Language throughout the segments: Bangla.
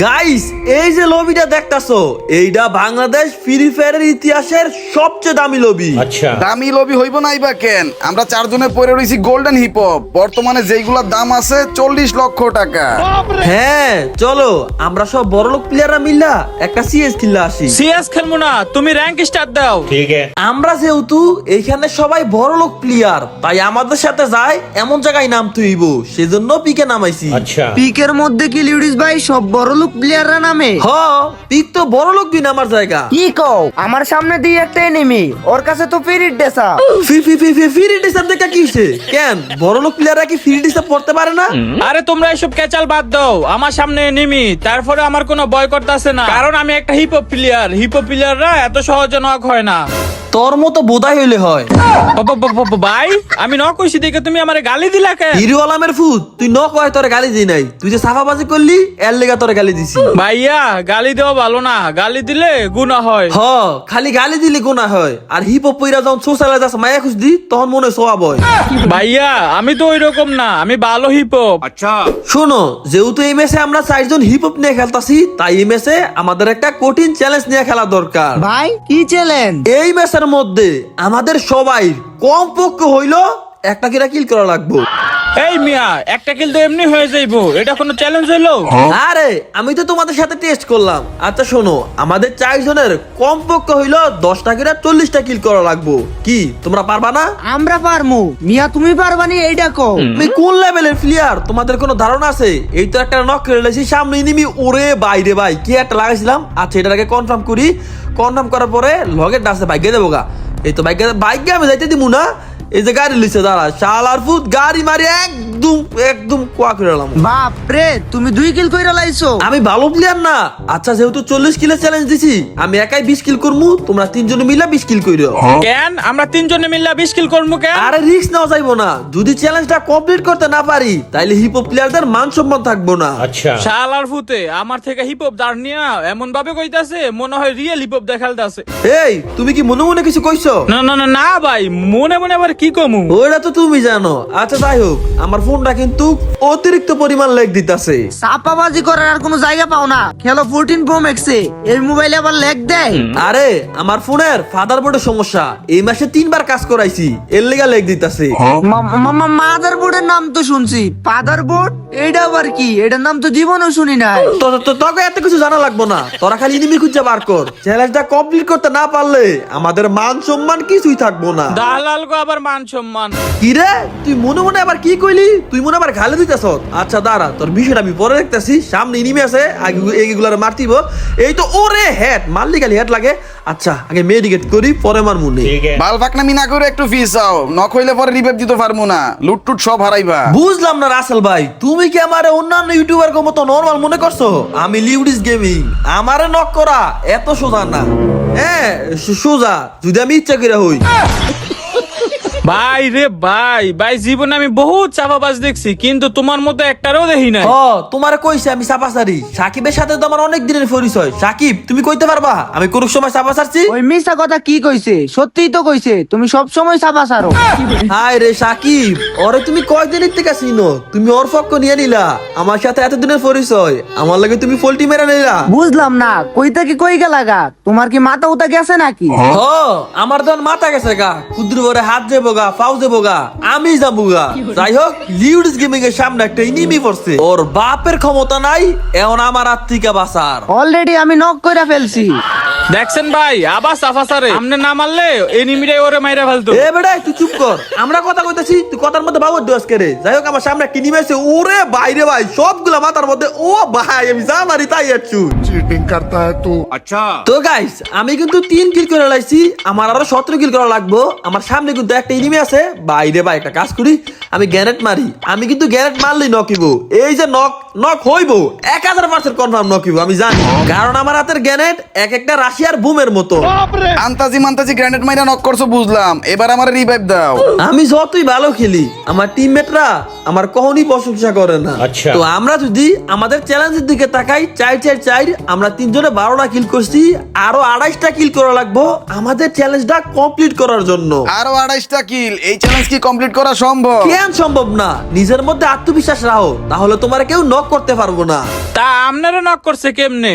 গাইস এই যে লবিটা দেখতাছো এইটা বাংলাদেশ ফ্রি ফায়ারের ইতিহাসের সবচেয়ে দামি লবি। আচ্ছা। দামি লবি হইব নাই বা কেন? আমরা চারজনে পরে রইছি গোল্ডেন হিপ হপ বর্তমানে যেইগুলোর দাম আছে চল্লিশ লক্ষ টাকা। হ্যাঁ চলো আমরা সব বড় লোক প্লেয়াররা মিলা একটা সিএস খেলে আসি। সিএস খেলব না তুমি র্যাঙ্ক স্টার দাও। ঠিক আছে। আমরা যেহেতু এইখানে সবাই বড় লোক প্লেয়ার তাই আমাদের সাথে যাই এমন জায়গায় নাম তুইব সেজন্য পিকে নামাইছি। আচ্ছা। পিকের মধ্যে কি লিউডিস ভাই সব বড় প্লেয়াররা নামে? হ। পিক তো বড়লোক দুই নামার জায়গা। কি কও? আমার সামনে দিয়ে একটা এনিমি ওর কাছে তো ফিরিট ডেসা ফি ফি ফি ফি ফ্রি ডিসাপ দেখা কি হইছে? কেন? বড়লোক প্লেয়াররা কি ফ্রি ডিসাপ পড়তে পারে না? আরে তোমরা এসব কেচাল বাদ দাও। আমার সামনে নিমি তারপরে আমার কোনো বয় করতেছে না। কারণ আমি একটা hip hop player hip hop প্লেয়াররা এত সহজে নক হয় না। তোর মতো বোধাই হইলে হয়। ভাই আমি ন কইছি দেখে তুমি আমার গালি দিলা কেন? হিরু আলামের ফুট তুই ন কয় তোরে গালি দিই নাই। তুই যে সাফাবাজি করলি এর লেগা তোরে গালি দিছি। ভাইয়া গালি দেওয়া ভালো না। গালি দিলে গুণা হয়। হ খালি গালি দিলে গুণা হয়। আর হিপ হপ পইরা যখন সোশ্যালে যাস মায়া খুশ দি তখন মনে সোয়া বয় ভাইয়া আমি তো ওই রকম না। আমি ভালো হিপ হপ শোনো যেহেতু এই ম্যাচে আমরা চারজন হিপ হপ নিয়ে খেলতাছি তাই এই ম্যাচে আমাদের একটা কঠিন চ্যালেঞ্জ নিয়ে খেলা দরকার। ভাই কি চ্যালেঞ্জ এই ম্যাচের মধ্যে আমাদের সবাই কম পক্ষ হইল একটা কিরা কিল করা লাগবো। এই মিয়া একটা কিল তো এমনি হয়ে যাইবো। এটা কোনো চ্যালেঞ্জ হইল? আরে আমি তো তোমাদের সাথে টেস্ট করলাম। আচ্ছা শোনো আমাদের চারজনের কম পক্ষ হইল দশটা কিরা চল্লিশটা কিল করা লাগবো। কি তোমরা পারবা না? আমরা পারমু। মিয়া তুমি পারবানি এইটা কও। তুমি কোন লেভেলের প্লেয়ার তোমাদের কোনো ধারণা আছে? এই তো একটা নক করে লেছি সামনে নিমি ওরে বাইরে ভাই কি একটা লাগাইছিলাম? আচ্ছা এটার আগে কনফার্ম করি। কনফার্ম করার পরে লগের ডাসে বাইকে দেবো গা। এই তো বাইকে বাইকে আমি যাইতে দিমু না। এই যে গাড়ি লইছে দাঁড়া শালার ফুট গাড়ি মারি একদম একদম কোয়া করে এলাম। বাপ রে তুমি দুই কিল কইরা লাইছো। আমি ভালো প্লেয়ার না। আচ্ছা যেহেতু চল্লিশ কিলো চ্যালেঞ্জ দিছি আমি একাই বিশ কিল করব তোমরা তিনজনে মিলা বিশ কিল কইরো। হ্যাঁ। কেন? আমরা তিনজনে মিলা বিশ কিল করব কেন? আরে রিস্ক নাও যাইবো না। যদি চ্যালেঞ্জটা কমপ্লিট করতে না পারি তাইলে হিপ হপ প্লেয়ারদের মান সম্মান থাকব না। আচ্ছা। শালার ফুটে আমার থেকে হিপ হপ দাঁড় নিয়ে এমন ভাবে কইতাছে মনে হয় রিয়েল হিপ হপ দেখালতাছে। এই তুমি কি মনে মনে কিছু কইছো? না না না না ভাই মনে মনে আবার কি কমু? ওটা তো তুমি জানো। আচ্ছা যাই হোক আমার ফোনটা কিন্তু অতিরিক্ত পরিমাণ লেগ দিতাছে। চাপাবাজি করার আর কোনো জায়গা পাও না। খেলো ফোরটিন প্রো ম্যাক্সে এর মোবাইলে আবার লেগ দেয়। আরে আমার ফোনের ফাদার বোর্ডের সমস্যা। এই মাসে তিনবার কাজ করাইছি। এর লেগা লেগ দিতাছে। মাদার বোর্ডের নাম তো শুনছি। ফাদার বোর্ড এইটা আবার কি? এটার নাম তো জীবনেও শুনি নাই। তো তো- তো- তোকে এত কিছু জানা লাগবো না। তোরা খালি ইনিমি খুঁজে বার কর। চ্যালেঞ্জটা কমপ্লিট করতে না পারলে আমাদের মান সম্মান কিছুই থাকব না। দালাল গো আবার মান সম্মান। কিরে? তুই মনে মনে আবার কি কইলি? তুই মনে আবার ঘালে দিতেছ আচ্ছা দাঁড়া তোর বিষয়টা আমি পরে দেখতেছি। সামনে নিমে আছে আগে এইগুলার মারতিব। এই তো ওরে হেড মারলি খালি হেড লাগে। আচ্ছা আগে মেডিকেট করি পরে মার মুনি বাল ফাকনামি না করে একটু ফিস আও নক হইলে পরে রিভাইভ দিতে পারমু না। লুটটুট সব হারাইবা। বুঝলাম না রাসেল ভাই তুমি কি আমারে অন্যান্য ইউটিউবার কো মতো নরমাল মনে করছ? আমি লিউডিস গেমিং আমারে নক করা এত সোজা না। হ্যাঁ সোজা যদি আমি ইচ্ছা করে হই। ভাই রে ভাই ভাই জীবনে আমি বহুত চাপাবাজ দেখছি কিন্তু তোমার মতো একটারও দেখি নাই। ও তোমারে কইছে আমি সাপাসারি সাকিবের সাথে তো আমার অনেক দিনের পরিচয়। সাকিব তুমি কইতে পারবা? আমি কোন সময় সারছি ওই মিশা কথা কি কইছে? সত্যিই তো কইছে তুমি সব সময় চাপা সারো হাই রে সাকিব ওরে তুমি কয়দিনের থেকে চিনো? তুমি ওর পক্ষ নিয়ে নিলা। আমার সাথে এতদিনের পরিচয় আমার লাগে তুমি ফল্টি মেরে নিলা। বুঝলাম না কইতা কি কই গেলাগা তোমার কি মাথা উতা গেছে নাকি? হ আমার তখন মাথা গেছে গা। কুদ্র ভরে হাত যাব গা ফাউজে বোগা আমি যাবুগা যাই হোক লিউডিস গেমিং এর সামনে একটা ইনিমি পড়ছে। ওর বাপের ক্ষমতা নাই এমন আমার আত্মিকা বাসার বাঁচার। অলরেডি আমি নক কইরা ফেলছি। দেখছেন ভাই আবার সাফা সারে আমনে না মারলে এই নিমিটাই ওরে মাইরা ফেলতো। এ বেটা তুই চুপ কর। আমরা কথা কইতাছি তুই কথার মধ্যে বাবুর দোষ করে যাই হোক আমার সামনে কিনি মেসে ওরে বাইরে ভাই সবগুলা মাথার মধ্যে। ও ভাই আমি যা মারি তাই আছু। চিটিং করতা হ্যায় তু। আচ্ছা। তো গাইস আমি কিন্তু তিন কিল করে লাইছি। আমার আরও 17 কিল করা লাগবো। আমার সামনে কিন্তু একটা এনিমি আছে। বাইরে ভাই একটা কাজ করি। আমি গ্যানেট মারি। আমি কিন্তু গ্যানেট মারলেই নকিব এই যে নক নক হইব। এক হাজার পার্সেন্ট কনফার্ম নকিব আমি জানি। কারণ আমার হাতের গ্যানেট এক একটা রাশি রাশিয়ার বুমের মতো। আন্তাজি মান্তাজি গ্র্যান্ডেড মাইরা নক করছ বুঝলাম। এবার আমার রিভাইভ দাও। আমি যতই ভালো খেলি আমার টিমমেটরা আমার কখনই প্রশংসা করে না। আচ্ছা। তো আমরা যদি আমাদের চ্যালেঞ্জের দিকে তাকাই চার চার চার আমরা তিনজনে বারোটা কিল করছি আরও আড়াইশটা কিল করা লাগবো আমাদের চ্যালেঞ্জটা কমপ্লিট করার জন্য। আরও আড়াইশটা কিল এই চ্যালেঞ্জ কি কমপ্লিট করা সম্ভব? কেন সম্ভব না? নিজের মধ্যে আত্মবিশ্বাস রাখো তাহলে তোমার কেউ নক করতে পারব না। তা আপনারা নক করছে কেমনে?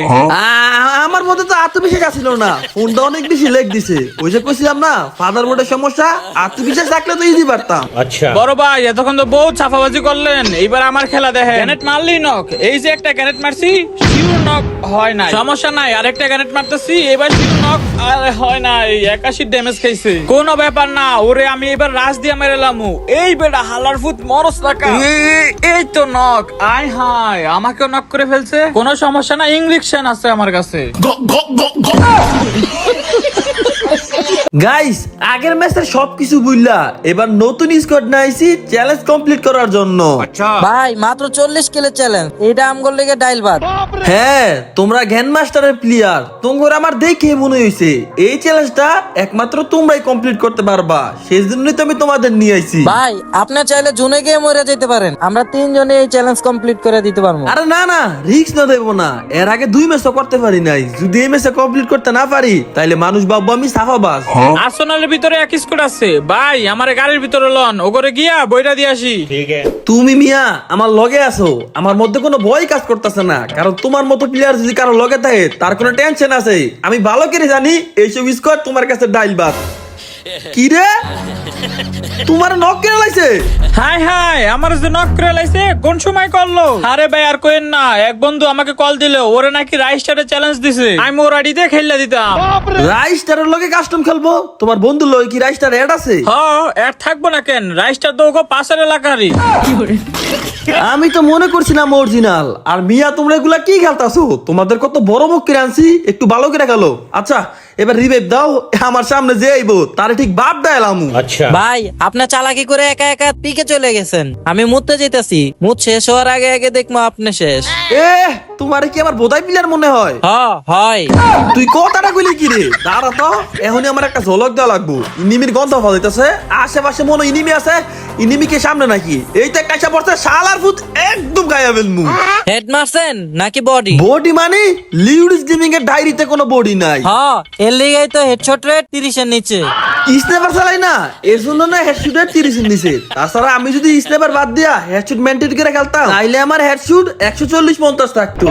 আমার মধ্যে তো আত্মবিশ্বাস আছিল না ফোনটা অনেক বেশি লেগ দিছে। ওই যে কইছিলাম না ফাদার বোর্ডের সমস্যা আত্মবিশ্বাস থাকলে তো ইজি পারতাম। আচ্ছা। বড় ভাই এতক্ষণ তো বহুত ছাফাবাজি করলেন এইবার আমার খেলা দেখে গ্যানেট মারলি নক এই যে একটা গ্যানেট মারছি শিওর নক হয় না সমস্যা নাই আরেকটা গ্যানেট মারতেছি এবার শিওর নক আর হয় নাই একাশি ড্যামেজ খাইছে। কোনো ব্যাপার না ওরে আমি এবার রাজ দিয়ে মেরেলাম এই বেটা হালার ফুট মরস টাকা এই তো নক আই হাই আমাকেও নক করে ফেলছে? কোনো সমস্যা না ইংলিশ আছে আমার কাছে। গাইস আগের ম্যাচের সবকিছু বুঝলা এবার নতুন স্কোয়াড নাইছি চ্যালেঞ্জ কমপ্লিট করার জন্য। ভাই মাত্র চল্লিশ কিলো চ্যালেঞ্জ এটা আমগর লেগে ডাইল ভাত। হ্যাঁ তোমরা গ্যান মাস্টারের প্লেয়ার তোমরা আমার দেখে মনে হইছে এই চ্যালেঞ্জটা একমাত্র তোমরাই কমপ্লিট করতে পারবা। সেই জন্যই তো আমি তোমাদের নিয়ে আইছি। ভাই আপনি চাইলে জুনে গিয়ে মরে যেতে পারেন। আমরা তিনজনে এই চ্যালেঞ্জ কমপ্লিট করে দিতে পারব। আরে না না রিস্ক না দেবো না। এর আগে দুই ম্যাচও করতে পারি নাই। যদি এই ম্যাচে কমপ্লিট করতে না পারি তাইলে মানুষ ভাববো আমি সাফাবাজ। আর্সেনালের ভিতরে এক স্কোর আছে। ভাই আমার গাড়ির ভিতরে লন ওগরে গিয়া বইটা দিয়ে আসি। তুমি মিয়া আমার লগে আছো। আমার মধ্যে কোনো ভয় কাজ করতেছে না। কারণ তোমার মতো প্লেয়ার যদি কারও লগে থাকে তার কোনো টেনশন আছে। আমি ভালো করে জানি এইসব স্কোয়াড তোমার কাছে ডাইল বাস কি রে? তোমার নক লাগছে হাই হাই আমার যে নক করে লাইছে কোন সময় করল? আরে ভাই আর কোয়েন না এক বন্ধু আমাকে কল দিল ওরে নাকি রাইস্টারে চ্যালেঞ্জ দিছে। আমি ওর আইডিতে খেললে দিতাম। রাইস্টারের লগে কাস্টম খেলব? তোমার বন্ধুর লগে কি অ্যাড আছে? থাকব না কেন রাইস্টার তো ওকে পাশের এলাকারই। আমি তো মনে করছিলাম অরিজিনাল আর মিয়া তোমরা এগুলা কি খেলতাছো? তোমাদের কত বড় মুখ করে আনছি একটু ভালো করে গেলো। আচ্ছা এবার রিভাইভ দাও আমার সামনে যে আইবো তারে ঠিক বাদ দেয় লামু। ভাই আপনার চালাকি করে একা একা পিকে চলে গেছেন। আমি মুততে যেতেছি মুত শেষ হওয়ার আগে আগে দেখব আপনি শেষ। এ তোমার কি আমার বোধাই প্লেয়ার মনে হয়? হ হয়। তুই কথাটা কইলি কি রে? দাঁড়া তো এখনই আমার একটা ঝলক দেওয়া লাগবো। ইনিমির গন্ধ ফলাইতেছে আশেপাশে মনে ইনিমি আছে। ইনিমিকে সামনে নাকি? এই তো কাইসা পড়ছে শালার ফুট একদম গায়া ফেলমু হেড মারছেন নাকি বডি বডি মানে লিউডিস গেমিং এর ডায়েরিতে কোনো বডি নাই। হ এর লিগাই তো হেডশট রেট তিরিশের নিচে। স্নেপার চালাই না এর জন্য না হেডশুটের তিরিশ নিছে তাছাড়া আমি যদি স্নেপার বাদ দিয়া হেডশুট মেনটেন করে খেলতাম তাইলে আমার হেডশুট একশো চল্লিশ পঞ্চাশ থাকতো।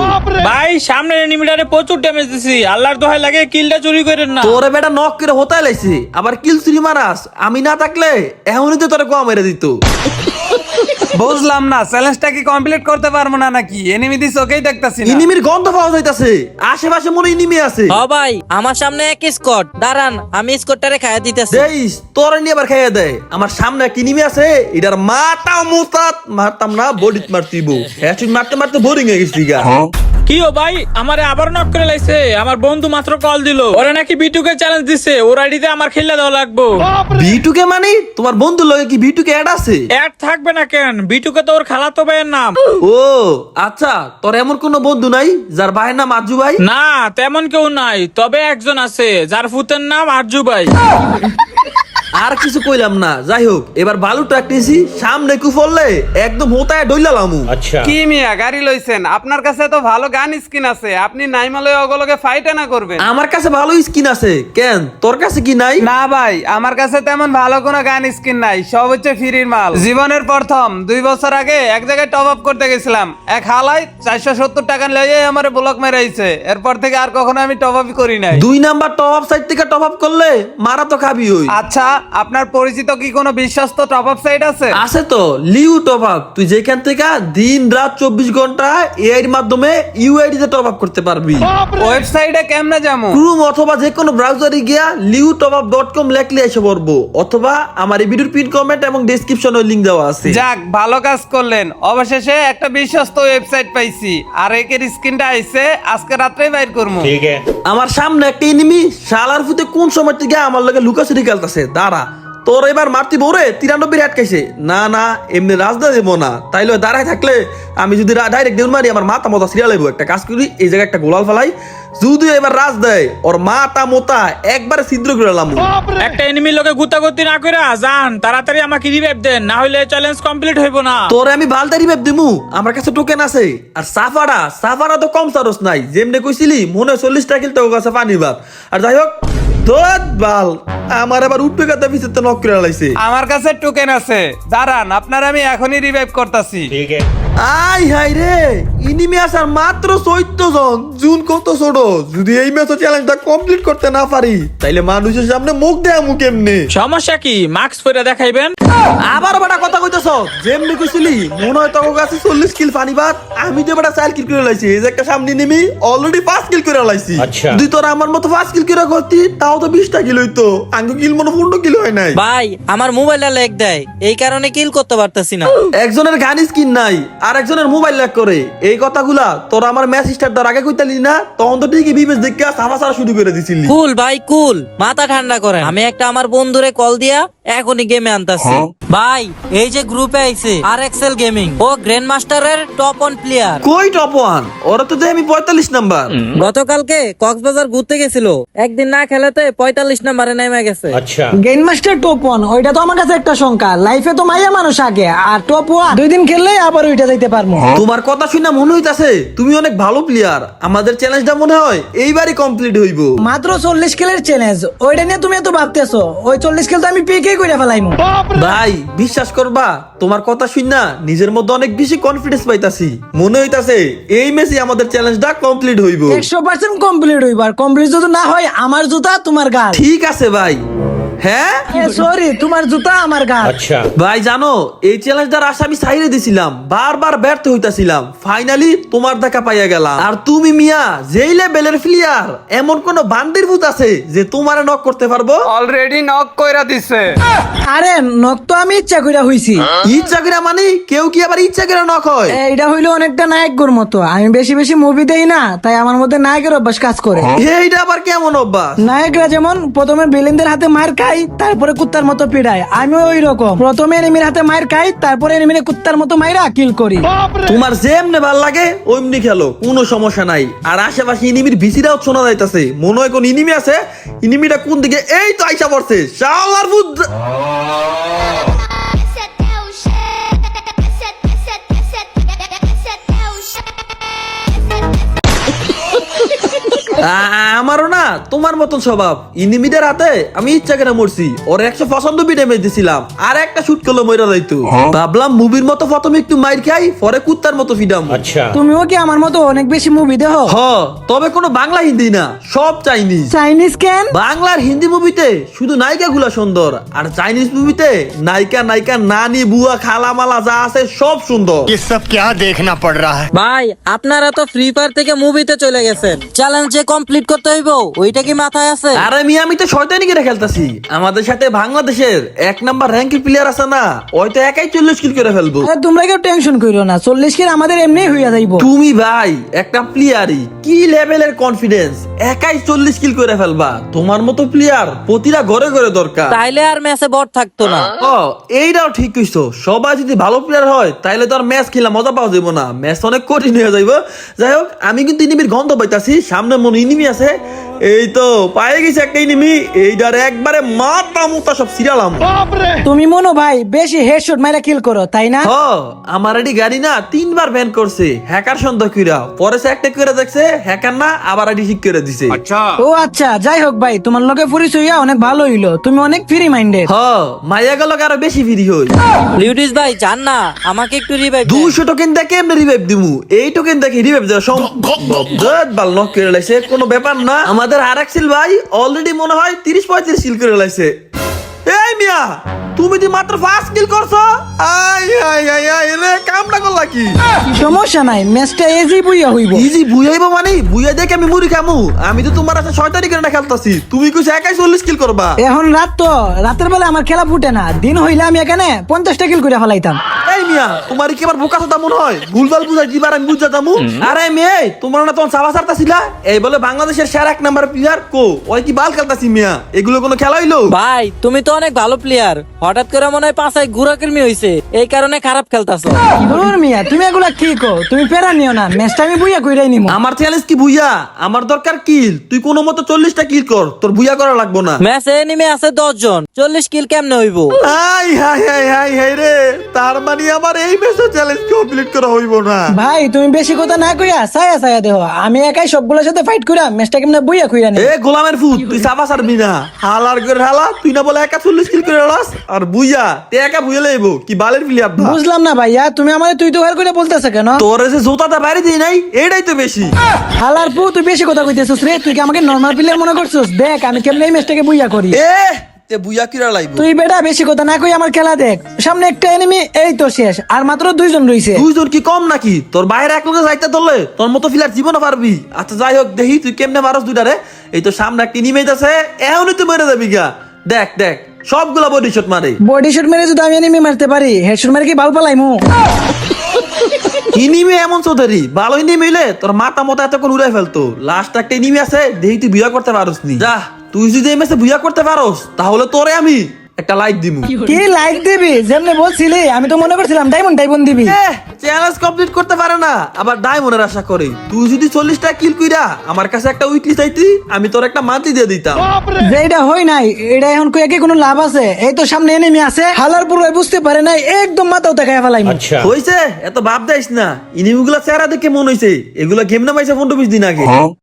ভাই সামনে এনিমিটারে প্রচুর ড্যামেজ দিছি। আল্লাহর দোহাই লাগে কিলটা চুরি করেন না। তোরে বেটা নক করে হতাই লাইছে। আবার কিল চুরি মারাস। আমি না থাকলে এখনই তো তোরে কম মেরে দিত। বুঝলাম না চ্যালেঞ্জটা কি কমপ্লিট করতে পারব না নাকি? এনিমি দিস ওকেই দেখতাছি না। ইনিমির গন্ধ পাওয়া যাইতাছে। আশেপাশে মনে এনিমি ইনিমি আছে। হ ভাই আমার সামনে এক স্কট দাঁড়ান আমি স্কটটারে খাইয়া দিতেছি। দেইস তোর নিয়ে আবার খাইয়া দে আমার সামনে কি ইনিমি আছে এটার মাথা মুতাত মারতাম না বডিত মারতিব। হেডশুট মারতে মারতে বোরিং হয়ে গেছি গা। কি ও ভাই? আমারে আবার নক করে লাইছে। আমার বন্ধু মাত্র কল দিল। ওরা নাকি বিটুকে চ্যালেঞ্জ দিছে। ওর আইডিতে আমার খেললে দেওয়া লাগবো। বিটুকে মানে? তোমার বন্ধুর লগে কি বিটুকে অ্যাড আছে? অ্যাড থাকবে না কেন? বিটুকে তো ওর খালাতো ভাইয়ের নাম। ও আচ্ছা তোর এমন কোনো বন্ধু নাই যার ভাইয়ের নাম আজু ভাই? না তেমন কেউ নাই। তবে একজন আছে যার ফুতের নাম আরজু ভাই। আর কিছু কইলাম না। যাই হোক এবার বালু ট্রাক নিয়েছি সামনে কু ফললে একদম হোতায় ডইলালামু কি মিয়া গাড়ি লইছেন? আপনার কাছে তো ভালো গান স্কিন আছে। আপনি নাইমালে অগলগে ফাইট না করবেন। আমার কাছে ভালো স্কিন আছে। কেন? তোর কাছে কি নাই? না ভাই আমার কাছে তেমন ভালো কোনো গান স্কিন নাই। সব হচ্ছে ফ্রির মাল। জীবনের প্রথম দুই বছর আগে এক জায়গায় টপ আপ করতে গেছিলাম। এক হালাই চারশো সত্তর টাকা লইয়ে আমার ব্লক মেরাইছে। এরপর থেকে আর কখনো আমি টপ আপ করি নাই। দুই নাম্বার টপ আপ সাইড থেকে টপ আপ করলে মারা তো খাবি ওই। আচ্ছা আপনার পরিচিত কি কোনো বিশ্বস্ত টপ আপ সাইট আছে? আছে তো লিউ টপ আপ তুই যেখান থেকে দিন রাত চব্বিশ ঘণ্টা এআই এর মাধ্যমে ইউআইডি তে টপ আপ করতে পারবি। ওয়েবসাইটে কেমনে যাব? ক্রুম অথবা যে কোনো ব্রাউজারে গিয়া লিউ টপ আপ ডট কম লেখলে এসে পড়ব। অথবা আমার এই ভিডিওর পিন কমেন্ট এবং ডেসক্রিপশনে লিংক দেওয়া আছে। যাক ভালো কাজ করলেন। অবশেষে একটা বিশ্বস্ত ওয়েবসাইট পাইছি। আর একের স্ক্রিনটা আইছে আজকে রাত্রেই বাইর করব। আমার সামনে একটা এনিমি শালার ফুতে কোন সময় থেকে আমার লগে লুকাচুরি খেলতেছে? দাঁড়া। তোর এবার মারতি বরে তিরানব্বই আটকাইছে না না এমনি রাজদা দেবো না। তাইলে দাঁড়ায় থাকলে আমি যদি ডাইরেক্ট দেউল মারি আমার মাথা মতা সিরিয়াল একটা কাজ করি এই জায়গায় একটা গোলাল ফেলাই। যদি এবার রাজ দেয় ওর মাথা মোতা একবারে ছিদ্র করে লাম। একটা এনিমি লোকে গুতাগুতি না করে যান তাড়াতাড়ি আমাকে রিভাইভ দেন না হলে চ্যালেঞ্জ কমপ্লিট হইব না। তোরে আমি বালতারি ভেব দিমু। আমার কাছে টোকেন আছে। আর সাফারা সাফারা তো কম সারস নাই। যেমনে কইছিলি মনে হয় চল্লিশ টাকা কিলতে কাছে পানি ভাব আর যাই হোক বাল আমার আবার উঠবে কাতা পিছতে নক করে লাইছে আমার কাছে টোকেন আছে? দাঁড়ান আপনার আমি এখনই রিভাইভ করতেছি। আই হাই রে ইনিমি আসার মাত্র চৈত্য জন জুন কত ছোট? যদি এই ম্যাচ চ্যালেঞ্জটা কমপ্লিট করতে না পারি তাইলে মানুষের সামনে মুখ দেয়া মুখ এমনি। সমস্যা কি? মাস্ক পরে দেখাইবেন? আবার বেটা কথা কইতেছ যেমনি কইছিলি মনে হয় তোর কাছে চল্লিশ কিল পানি ভাত আমি যে বেটা চার কিল করে লাইছি এই যে একটা সামনে নিমি অলরেডি পাঁচ কিল করে লাইছি। যদি তোরা আমার মতো পাঁচ কিল করে করতি তাও তো বিশটা কিল হইতো। আঙ্গু কিল মনে পনেরো কিল হয় নাই। ভাই আমার মোবাইলটা লেগ দেয়। এই কারণে কিল করতে পারতেছি না। একজনের গান স্কিন নাই আর একজনের মোবাইল ল্যাক করে। এই কথাগুলা তোরা আমার ম্যাচ স্টার্ট দেওয়ার আগে কইতালি না? তখন তো ঠিকই বিবেচ দেখে সাফা সারা শুরু করে দিছিলি। কুল ভাই কুল মাথা ঠান্ডা করেন। আমি একটা আমার বন্ধুরে কল দিয়া এখনই গেমে আনতাছি। ভাই এই যে গ্রুপে আইছে আর এক্সেল গেমিং ও গ্র্যান্ড মাস্টারের টপ অন প্লেয়ার কই টপ ওয়ান ওরা তো দেয় আমি পঁয়তাল্লিশ নাম্বার গতকালকে কক্সবাজার ঘুরতে গেছিল। একদিন না খেলাতে পঁয়তাল্লিশ নাম্বারে নেমে গেছে। গেম মাস্টার টপ ওয়ান ওইটা তো আমার কাছে একটা সংখ্যা লাইফে তো মাইয়া মানুষ আগে আর টপ ওয়ান দুই দিন খেললে আবার ওইটা যাইতে পারব তোমার কথা শুনে মনে হইতাছে তুমি অনেক ভালো প্লেয়ার আমাদের চ্যালেঞ্জটা মনে হয় এইবারই কমপ্লিট হইব। মাত্র চল্লিশ খেলের চ্যালেঞ্জ ওইটা নিয়ে তুমি এত ভাবতেছো? ওই চল্লিশ খেল তো আমি পিকে করে ফেলাইমু। ভাই বিশ্বাস করবা তোমার কথা শুন না নিজের মধ্যে অনেক বেশি কনফিডেন্স পাইতাছি। মনে হইতাছে এই ম্যাচে আমাদের চ্যালেঞ্জটা কমপ্লিট হইব। একশো পার্সেন্ট কমপ্লিট হইবার কমপ্লিট যদি না হয় আমার জুতা তোমার গাল ঠিক আছে ভাই হ্যাঁ? সরি তোমার জুতা আমার গাল। ভাই জানো এই চ্যালেঞ্জটার আশা আমি সাইরে দিছিলাম। বারবার ব্যর্থ হইতাছিলাম। ফাইনালি তোমার দেখা পাইয়া গেলাম। আর তুমি মিয়া যেই লেভেলের প্লেয়ার এমন কোন বান্দির ভূত আছে যে তোমারে নক করতে পারব? অলরেডি নক কইরা দিছে। আরে নক তো আমি ইচ্ছা করে হইছি। ইচ্ছা করে মানে? কেউ কি আবার ইচ্ছা করে নক হয়? এইটা হইল অনেকটা নায়কগুর মতো। আমি বেশি বেশি মুভি দেই না তাই আমার মধ্যে নায়কের অভ্যাস কাজ করে। এইটা আবার কেমন অভ্যাস? নায়করা যেমন প্রথমে ভিলেনদের হাতে মার খাই তারপরে কুত্তার মতো পিড়ায় আমিও ওই রকম প্রথমে এনিমির হাতে মায়ের খাই তারপরে এনিমিনে কুত্তার মতো মাইরা কিল করি। তোমার যেমনে ভালো লাগে ওইমনি খেলো কোনো সমস্যা নাই। আর আশেপাশে ইনিমির ভিসিরাও শোনা যাইতাছে। মনে হয় কোন ইনিমি আছে ইনিমিটা কোন দিকে এই তো আইসা পড়ছে। শালার বুদ্ধ আমারও না তোমার মতন স্বভাব ইনিমিদের হাতে আমি ইচ্ছা করে মরছি ওর একশো পছন্দ বিটে মেয়ে দিছিলাম আর একটা শুট করলো মইরা যাইতো ভাবলাম মুভির মতো প্রথমে একটু মাইর খাই পরে কুত্তার মতো ফিডাম তুমিও কি আমার মতো অনেক বেশি মুভি দেখো হ তবে কোনো বাংলা হিন্দি না সব চাইনিজ চাইনিজ কেন বাংলার হিন্দি মুভিতে শুধু নায়িকা গুলা সুন্দর আর চাইনিজ মুভিতে নায়িকা নায়িকা নানি বুয়া খালা মালা যা আছে সব সুন্দর ये सब क्या देखना पड़ रहा है ভাই আপনারা তো ফ্রি ফায়ার থেকে মুভিতে চলে গেছেন চ্যালেঞ্জ যে কমপ্লিট করতে হইব ওইটা কি মাথায় আছে? আরে মিয়া আমি তো শয়তানি করে খেলতাছি। আমাদের সাথে বাংলাদেশের এক নাম্বার র্যাঙ্কের প্লেয়ার আছে না ওই তো একাই চল্লিশ কিল করে ফেলব। আরে তোমরা কেউ টেনশন করিও না চল্লিশ কিল আমাদের এমনি হইয়া যাইবো। তুমি ভাই একটা প্লেয়ারই কি লেভেলের কনফিডেন্স একাই চল্লিশ কিল করে ফেলবা। তোমার মতো প্লেয়ার প্রতিটা ঘরে ঘরে দরকার। তাইলে আর ম্যাচে বট থাকতো না। ও এইটাও ঠিক কইছো। সবাই যদি ভালো প্লেয়ার হয় তাইলে তো আর ম্যাচ খেলা মজা পাওয়া যাব না। ম্যাচ অনেক কঠিন হয়ে যাইব। যাই হোক আমি কিন্তু ইনিমির গন্ধ পাইতাছি সামনে মনে ইনিমি আছে এই তো পায়ে গেছে একটা ইনিমি এইটার একবারে মাথা মুতা সব সিরালাম তুমি মনো ভাই বেশি হেডশট মাইরা কিল করো তাই না? হ আমার এডি গাড়ি না তিনবার ব্যান করছে হ্যাকার সন্দেহ কইরা। পরে সে একটা করে দেখছে হ্যাকার না আবার আইডি ঠিক করে দিছে। ও আচ্ছা যাই হোক ভাই তোমার লগে পরিচয় হইয়া অনেক ভালো হইল। তুমি অনেক ফ্রি মাইন্ডেড হ মাইয়া গেল আরও বেশি ফিরি হই। লিউডিস ভাই জান না আমাকে একটু রিভাইভ দুশো টোকেন দেখে এমনি রিভাইভ দিমু। এই টোকেন দেখে রিভাইভ দেওয়া সম্ভব বাল নক করে লাইছে। কোনো ব্যাপার না। আমাদের আর এক সিল ভাই অলরেডি মনে হয় তিরিশ পঁয়ত্রিশ সিল করে লাইছে। এই মিয়া তুমি দি মাত্র ফার্স্ট কিল করছ? আই আই আই আই রে কামটা করলা কি? সমস্যা নাই ম্যাচটা এজি বইয়া হইব। ইজি বুঝাইবো মানে? বুঝাই দেখে আমি মুড়ি খামু। আমি তো তোমার আছে ছয় তারিখে না খেলতাছি। তুমি কইছো একাই চল্লিশ কিল করবা। এখন রাত তো রাতের বেলা আমার খেলা ফুটে না। দিন হইলে আমি এখানে পঞ্চাশটা কিল করে ফেলাইতাম। এই মিয়া তোমার কি আবার বোকা কথা মনে হয়? ভুলভাল বুঝাই দিবার আমি বুঝা যাব আরে মেয়ে তোমার না তখন সাবা সারতাছিলা এই বলে বাংলাদেশের সেরা এক নাম্বার প্লেয়ার কো? ওই কি বাল খেলতাছি মিয়া? এগুলো কোনো খেলা হইল? ভাই তুমি তো অনেক ভালো প্লেয়ার হঠাৎ করে মনে হয় পাঁচায় ঘুরাকির্মি হয়েছে এই কারণে খারাপ খেলতাছ। মিয়া তুমি এগুলা কি কো তুমি পেরা নিও না ম্যাচটা আমি বুইয়া কইরাই নিমু। আমার চ্যালেঞ্জ কি বুইয়া? আমার দরকার কিল তুই কোনো মতো চল্লিশটা কিল কর তোর বুইয়া করা লাগবো না। ম্যাচে এনিমে আছে দশ জন চল্লিশ কিল কেমনে হইব? হাই হাই হাই হাই হাই রে। তার মানে আমার এই ম্যাচে চ্যালেঞ্জ কমপ্লিট করা হইব না। ভাই তুমি বেশি কথা না কইয়া ছায়া ছায়া দেহ। আমি একাই সবগুলোর সাথে ফাইট কইরা ম্যাচটা কেমনে বুইয়া কইরা নি এ গোলামের ফুট তুই সাবা সারবি না। হালার করে হালা তুই না বলে একা চল্লিশ কিল করে আর বুইয়া তে একা বুইয়া লইব কি বালের প্লেয়ার বুঝলাম না ভাইয়া তুমি আমার তুই তো করে বলতেছ কেন? তোর এসে জুতাটা বাইরে দিই নাই এইটাই তো বেশি। হালার পু তুই বেশি কথা কইতেছিস রে তুই কি আমাকে নরমাল প্লেয়ার মনে করছিস? দেখ আমি কেমনে এই ম্যাচটাকে বুইয়া করি। এ তে বুইয়া কিরা লাইব? তুই বেটা বেশি কথা না কই আমার খেলা দেখ। সামনে একটা এনিমি এই তো শেষ। আর মাত্র দুইজন রইছে। দুইজন কি কম নাকি? তোর বাইরে এক লোকে যাইতে ধরলে তোর মতো ফিলার জীবনও পারবি। আচ্ছা যাই হোক দেখি তুই কেমনে মারস দুইটারে। এই তো সামনে একটা নিমেজ আছে এখনই তুই মেরে যাবি গা। দেখ দেখ সবগুলা বডি শট মারে। বডি শুট মেরে যদি আমি এনিমি মারতে পারি হেডশট মেরে কি বাল পালাইমু? ইনিমি এমন চৌধুরী ভালো ইনিমি হইলে তোর মাথা মতো এতক্ষণ উড়াই ফেলতো। লাস্ট একটা ইনিমি আছে দেখি তুই বিয়া করতে পারস নি যা তুই যদি এই ম্যাচে বিয়া করতে পারস তাহলে তোরে আমি একটা লাইক দিমু। কি লাইক দিবি? যেমনি বলছিলি আমি তো মনে করছিলাম ডায়মন্ড ডায়মন্ড দিবি। চ্যালেঞ্জ কমপ্লিট করতে পারে না। আবার ডায়মন্ডের আশা করে। তুই যদি চল্লিশটা কিল কইরা আমার কাছে একটা উইকলি চাইতি আমি তোর একটা মান্থলি দিয়ে দিতাম। যে এটা হয় নাই এটা এখন কই কি কোনো লাভ আছে? এই তো সামনে এনিমি আছে। হালার পুরো বুঝতে পারে নাই একদম মাথাও দেখায় ফেলাইমু হইছে? এত ভাব দেয়স না। ইনিমিগুলা চেহারা দেখে মন হইছে এগুলা গেম না পাইছে পনেরো বিশ দিন আগে।